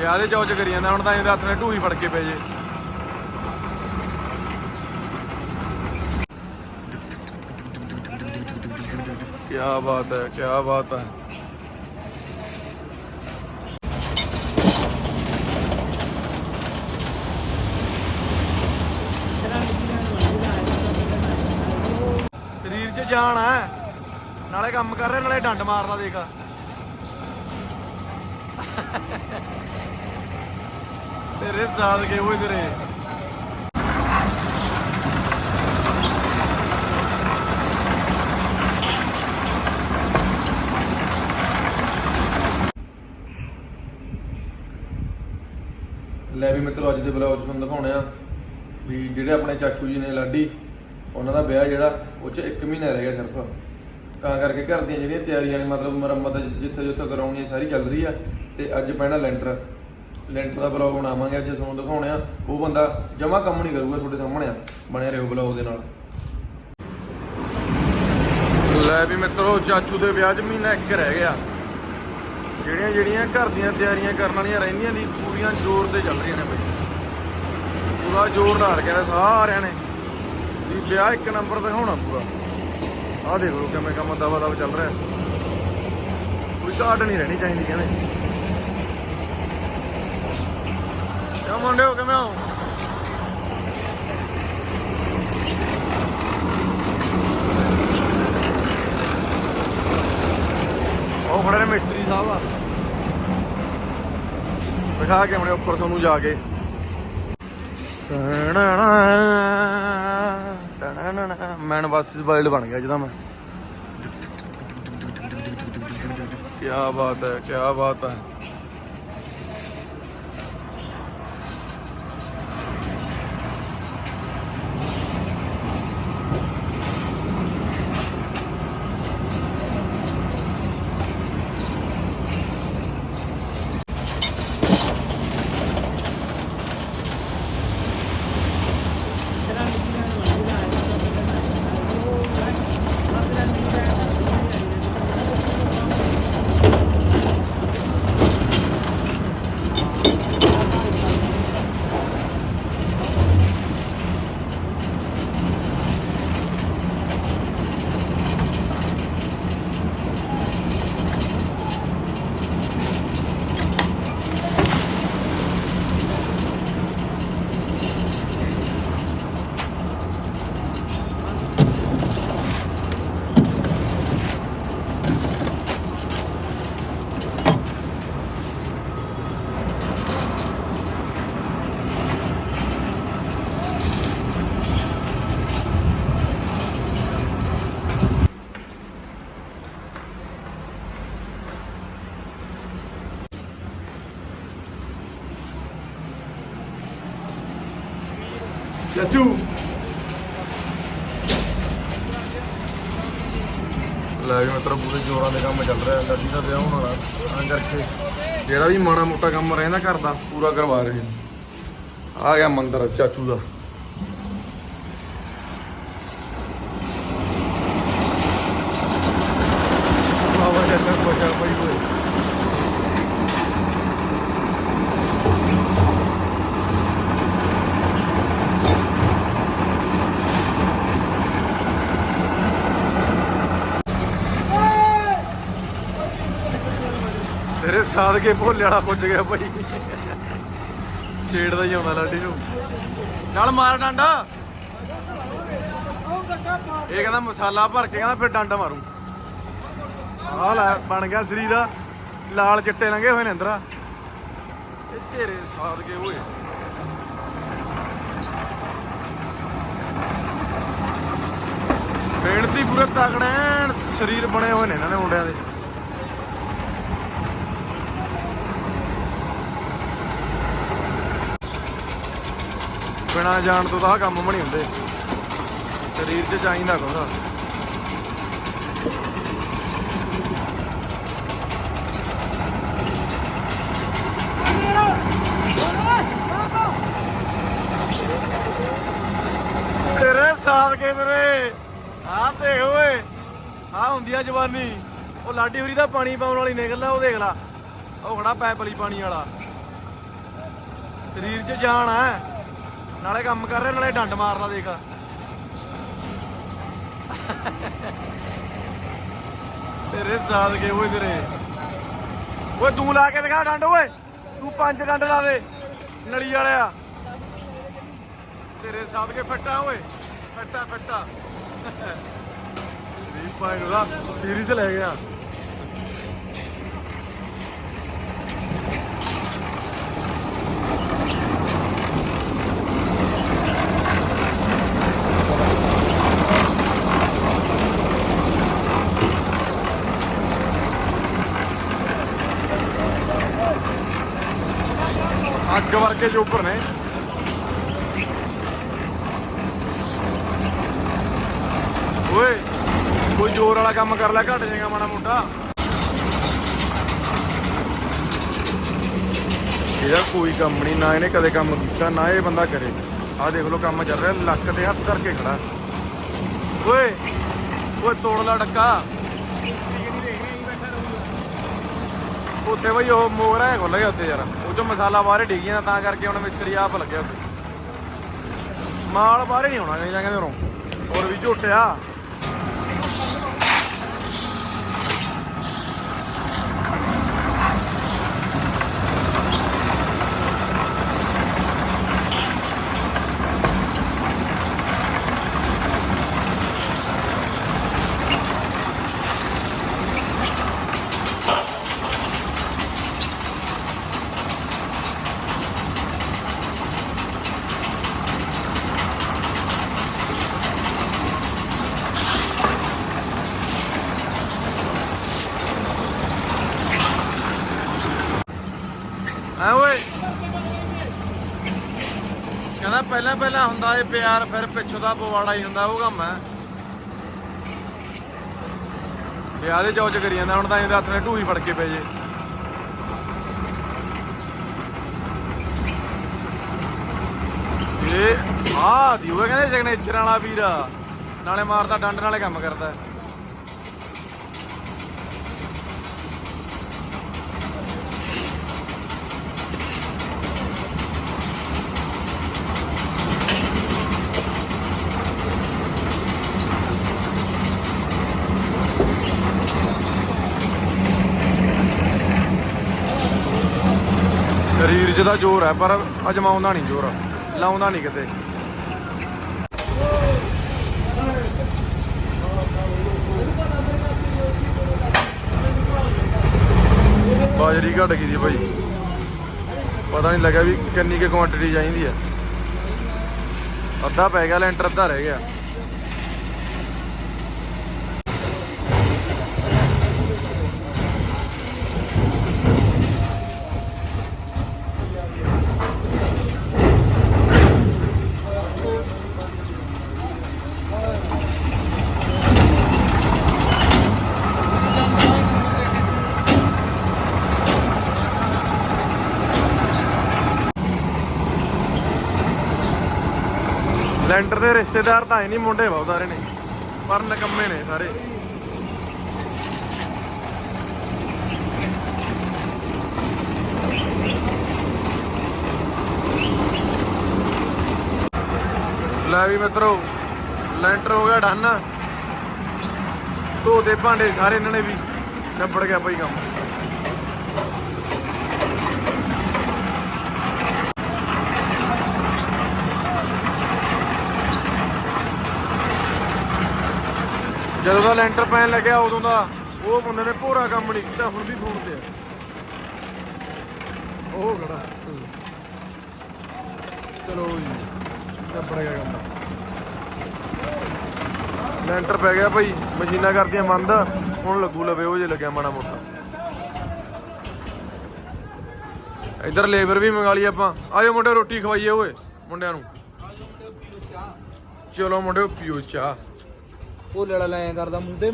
ਵਿਆਹ ਦੇ ਚੌਚ ਕਰੀ ਜਾਂਦਾ, ਹੁਣ ਤਾਂ ਇਹਦੇ ਹੱਥ ਨੇ ਢੂਹੀ ਫੜ ਕੇ ਪਏ ਜੇ। ਕੀ ਬਾਤ ਹੈ ਕੀ ਬਾਤ ਹੈ। ਸਰੀਰ 'ਚ ਜਾਨ ਹੈ। ਨਾਲੇ ਕੰਮ ਕਰ ਰਿਹਾ, ਨਾਲੇ ਡੰਡ ਮਾਰਦਾ ਦੇਖ। ਤੇਰੇ ਸਾਲ ਕੇ ਹੋਏ ਤੇਰੇ। ਲੈ ਵੀ ਮਿੱਤਰੋ, ਅੱਜ ਦੇ ਬਲੌਗ 'ਚ ਤੁਹਾਨੂੰ ਦਿਖਾਉਣੇ ਆ ਵੀ ਜਿਹੜੇ ਆਪਣੇ ਚਾਚੂ ਜੀ ਨੇ ਲਾਡੀ, ਉਹਨਾਂ ਦਾ ਵਿਆਹ ਜਿਹੜਾ, ਉਹ 'ਚ 1 ਮਹੀਨਾ ਰਹਿ ਗਿਆ ਸਿਰਫ। ਤਾਂ ਕਰਕੇ ਘਰ ਦੀਆਂ ਜਿਹੜੀਆਂ ਤਿਆਰੀਆਂ ਨੇ, ਮਤਲਬ ਮੁਰੰਮਤ ਜਿੱਥੇ ਜਿੱਥੇ ਕਰਾਉਣੀ ਸਾਰੀ ਚੱਲ ਰਹੀ ਆ। ਤੇ ਅੱਜ ਪੈਣਾ ਲੈਂਟਰ। ਲੈਂਟਰ ਦਾ ਬਲੌਗ ਬਣਾਵਾਂਗੇ, ਅੱਜ ਤੁਹਾਨੂੰ ਦਿਖਾਉਣੇ ਆ। ਉਹ ਬੰਦਾ ਜਮਾ ਕੰਮ ਨਹੀਂ ਕਰੂਗਾ ਤੁਹਾਡੇ ਸਾਹਮਣੇ ਆ। ਬਣਿਆ ਰਹੋ ਬਲੌਗ ਦੇ ਨਾਲ। ਲੈ ਵੀ ਮਿੱਤਰੋ, ਚਾਚੂ ਦੇ ਵਿਆਹ 'ਚ ਮਹੀਨਾ ਇੱਕ ਰਹਿ ਗਿਆ। ਜਿਹੜੀਆਂ ਜਿਹੜੀਆਂ ਘਰ ਦੀਆਂ ਤਿਆਰੀਆਂ ਕਰਨ ਵਾਲੀਆਂ ਰਹਿੰਦੀਆਂ ਦੀ ਪੂਰੀਆਂ ਜ਼ੋਰ ਤੇ ਚੱਲ ਰਹੀਆਂ ਨੇ ਬਈ। ਪੂਰਾ ਜ਼ੋਰ ਲਾ ਰੱਖਿਆ ਸਾਰਿਆਂ ਨੇ। ਵੀ ਵਿਆਹ ਇੱਕ ਨੰਬਰ ਤੇ ਹੋਣਾ ਪੂਰਾ। ਆਹ ਦੇਖ ਲਓ ਕਿਵੇਂ ਕੰਮ ਦਵਾ ਦਵਾ ਚੱਲ ਰਿਹਾ। ਕੋਈ ਘਾਟ ਨਹੀਂ ਰਹਿਣੀ ਚਾਹੀਦੀ ਕਹਿੰਦੇ। ਮੁੰਡੇ ਹੋ ਕਿਵੇਂ ਹੋ? ਉਹ ਖੜੇ ਨੇ ਮਿਸਤਰੀ ਸਾਹਿਬ ਆ। ਬਿਠਾ ਕੇ ਆਪਣੇ ਉੱਪਰ ਤੁਹਾਨੂੰ ਜਾ ਕੇ। ਮੈਨ ਬਾਸਿਸ ਵਾਈਲਡ ਬਣ ਗਿਆ ਜਿਹਦਾ ਮੈਂ। ਕੀ ਬਾਤ ਹੈ ਕੀ ਬਾਤ ਹੈ। ਚਾਚੂ ਲੈ ਵੀ ਮਤਲਬ ਪੂਰੇ ਜੋਰਾਂ ਦੇ ਕੰਮ ਚੱਲ ਰਿਹਾ ਲੱਡੀ ਦਾ ਵਿਆਹ ਹੋਣ ਵਾਲਾ, ਤਾਂ ਕਰਕੇ ਜਿਹੜਾ ਵੀ ਮਾੜਾ ਮੋਟਾ ਕੰਮ ਰਹਿੰਦਾ ਘਰ ਦਾ, ਪੂਰਾ ਕਰਵਾ ਰਹੇ ਆ ਗਿਆ ਮੰਦਰ ਚਾਚੂ ਦਾ। ਤੇਰੇ ਸਾਧ ਕੇ ਭੋਲੇ ਵਾਲਾ ਪੁੱਜ ਗਿਆ ਭਾਈ ਛੇੜਦਾ ਹੀ ਆਉਂਦਾ ਲਾਡੀ ਨੂੰ। ਚੱਲ ਮਾਰ ਡਾਂਡਾ। ਇਹ ਕਹਿੰਦਾ ਮਸਾਲਾ ਭਰ ਕੇ ਕਹਿੰਦਾ ਫਿਰ ਡੰਡ ਮਾਰੂ। ਆਹ ਲੈ, ਬਣ ਗਿਆ ਸਰੀਰ ਲਾਲ ਚਿੱਟੇ ਲੰਗੇ ਹੋਏ ਨੇ ਅੰਦਰ ਇਹ ਤੇਰੇ ਸਾਧ ਕੇ ਹੋਏ ਮਿਹਨਤੀ ਪੂਰੇ ਤਗੜੇ ਐਨ ਸਰੀਰ ਬਣੇ ਹੋਏ ਨੇ ਇਹਨਾਂ ਦੇ ਮੁੰਡਿਆਂ ਦੇ। ਬਿਨਾ ਜਾਣ ਤੋਂ ਤਾਂ ਆਹ ਕੰਮ ਬਣੀ ਹੁੰਦੇ। ਸਰੀਰ 'ਚ ਚਾਹੀਦਾ ਕੁਛ ਤੇਰੇ ਸਾਥ ਕੇ ਤੇਰੇ ਆਹ ਤੇ ਓਏ ਆ ਹੁੰਦੀ ਆ ਜਵਾਨੀ। ਉਹ ਲਾਡੀ ਹੋਰੀ ਦਾ ਪਾਣੀ ਪਾਉਣ ਵਾਲੀ ਨਿਕਲਦਾ, ਉਹ ਦੇਖ ਲਾ। ਉਹ ਖੜਾ ਪੈਪ ਵਾਲੀ ਪਾਣੀ ਵਾਲਾ। ਸਰੀਰ 'ਚ ਜਾਨ ਆ। ਨਾਲੇ ਕੰਮ ਕਰ ਰਿਹਾ, ਨਾਲੇ ਡੰਡ ਮਾਰਨਾ ਦੇਖ। ਤੇਰੇ ਸਾਥ ਗਏ ਓਏ ਤੇਰੇ। ਓਏ ਤੂੰ ਲਾ ਕੇ ਦਿਖਾ ਡੰਡ ਓਏ। ਤੂੰ ਪੰਜ ਡੰਡ ਲਾ ਦੇ, ਨਲੀ ਵਾਲਿਆ। ਤੇਰੇ ਸਾਥ ਕੇ ਫੱਟਾ ਓਏ। ਫੱਟਾ ਫੱਟਾ। ਵੀ ਪਾਇਨ ਉਹਦਾ ਸੀਰੀਜ਼ ਲੈ ਗਿਆ। ਅੱਗ ਜੋ ਉੱਪਰ ਨੇ। ਓਏ, ਕੋਈ ਜ਼ੋਰ ਵਾਲਾ ਕੰਮ ਕਰ ਲੈ, ਘਟ ਜਾਏਗਾ ਮਾੜਾ ਮੋਟਾ। ਇਹਦਾ ਕੋਈ ਕੰਮ ਨਹੀਂ, ਨਾ ਇਹਨੇ ਕਦੇ ਕੰਮ ਕੀਤਾ, ਨਾ ਇਹ ਬੰਦਾ ਕਰੇ। ਆਹ ਦੇਖ ਲਓ ਕੰਮ ਚੱਲ ਰਿਹਾ, ਲੱਕ ਤੇ ਹੱਥ ਕਰਕੇ ਖੜਾ। ਓਏ ਓਏ ਤੋੜ ਲਾ ਡੱਕਾ। ਉੱਥੇ ਬਈ ਉਹ ਮੋਗਰਾ ਹੈ ਖੁੱਲ ਗਿਆ ਉੱਥੇ ਯਾਰ। ਉਹ ਚੋਂ ਮਸਾਲਾ ਬਾਹਰ ਡਿੱਗ ਗਿਆ ਤਾਂ ਕਰਕੇ ਹੁਣ ਮਿਸਤਰੀ ਆਪ ਲੱਗਿਆ ਉੱਥੇ। ਮਾਲ ਬਾਹਰ ਨਹੀਂ ਆਉਣਾ ਚਾਹੀਦਾ, ਕਹਿੰਦੇ ਉਰੋਂ। ਹੋਰ ਵੀ ਝੋਟਿਆ ਐ ਓਏ। ਕਹਿੰਦਾ ਪਹਿਲਾਂ ਪਹਿਲਾਂ ਹੁੰਦਾ ਏ ਪਿਆਰ, ਫਿਰ ਪਿੱਛੋਂ ਦਾ ਪਵਾੜਾ ਹੀ ਹੁੰਦਾ ਉਹ ਕੰਮ ਹੈ। ਵਿਆਹ ਦੇ ਚੌਚ ਕਰੀ ਜਾਂਦਾ, ਹੁਣ ਤਾਂ ਇਹਦੇ ਹੱਥ ਨੇ ਢੂਹੀ ਫੜ ਕੇ ਪੈ ਜੇ। ਇਹ ਆ ਦੀ ਕਹਿੰਦੇ ਸਿਗਨੇਚਰ ਵਾਲਾ ਵੀਰ, ਨਾਲੇ ਮਾਰਦਾ ਡੰਡ ਨਾਲੇ ਕੰਮ ਕਰਦਾ। ਸਰੀਰ 'ਚ ਜ਼ੋਰ ਹੈ, ਪਰ ਅਜਮਾਉਂਦਾ ਨਹੀਂ ਜ਼ੋਰ। ਲਾਉਂਦਾ ਨਹੀਂ ਕਿਤੇ। ਬਾਜਰੀ ਘਟ ਗਈ ਦੀ ਭਾਈ। ਪਤਾ ਨਹੀਂ ਲੱਗਾ ਵੀ ਕਿੰਨੀ ਕੁ ਕੁਆਂਟੀਟੀ ਚਾਹੀਦੀ ਹੈ। ਅੱਧਾ ਪੈ ਗਿਆ, ਲੈਂਟਰ ਅੱਧਾ ਰਹਿ ਗਿਆ। ਲੈਂਟਰ ਦੇ ਰਿਸ਼ਤੇਦਾਰ ਤਾਂ ਹੈ ਨਹੀਂ, ਮੁੰਡੇ ਬਹੁਤ ਸਾਰੇ ਨੇ। ਪਰ ਨਕੰਮੇ ਨੇ ਸਾਰੇ। ਲੈ ਵੀ ਮਿੱਤਰੋ, ਲੈਂਟਰ ਹੋ ਗਿਆ ਡਨ। ਧੋਤੇ ਭਾਂਡੇ ਸਾਰੇ ਇਹਨਾਂ ਨੇ ਵੀ ਨਿਬੜ ਗਿਆ ਭਾਈ ਕੰਮ। ਜਦੋਂ ਦਾ ਲੈਂਟਰ ਪੈਣ ਲੱਗਿਆ, ਉਦੋਂ ਦਾ ਉਹ ਮੁੰਡੇ ਨੇ ਪੂਰਾ ਕੰਮ ਨਹੀਂ ਕੀਤਾ, ਹੁਣ ਵੀ ਫੋਨ ਤੇ ਆ। ਉਹ ਖੜਾ। ਚਲੋ ਜੀ ਕੱਪੜ ਗਿਆ ਕੰਮ। ਲੈਂਟਰ ਪੈ ਗਿਆ ਭਾਈ, ਮਸ਼ੀਨਾਂ ਕਰਦੀਆਂ ਬੰਦ, ਹੁਣ ਲੱਗੂ ਲਵੇ ਉਹ ਜੇ ਲੱਗਿਆ ਮਾੜਾ ਮੋਟਾ। ਇਧਰ ਲੇਬਰ ਵੀ ਮੰਗਾ ਲਈ ਆਪਾਂ। ਆਜੋ ਮੁੰਡੇ ਰੋਟੀ ਖਵਾਈਏ ਓਏ, ਮੁੰਡਿਆਂ ਨੂੰ। ਚਲੋ ਮੁੰਡੇ ਪੀਓ ਚਾਹ। ਉਹ ਲੜਾ ਲੈ ਕਰਦਾ ਮੂੰਹ ਤੇ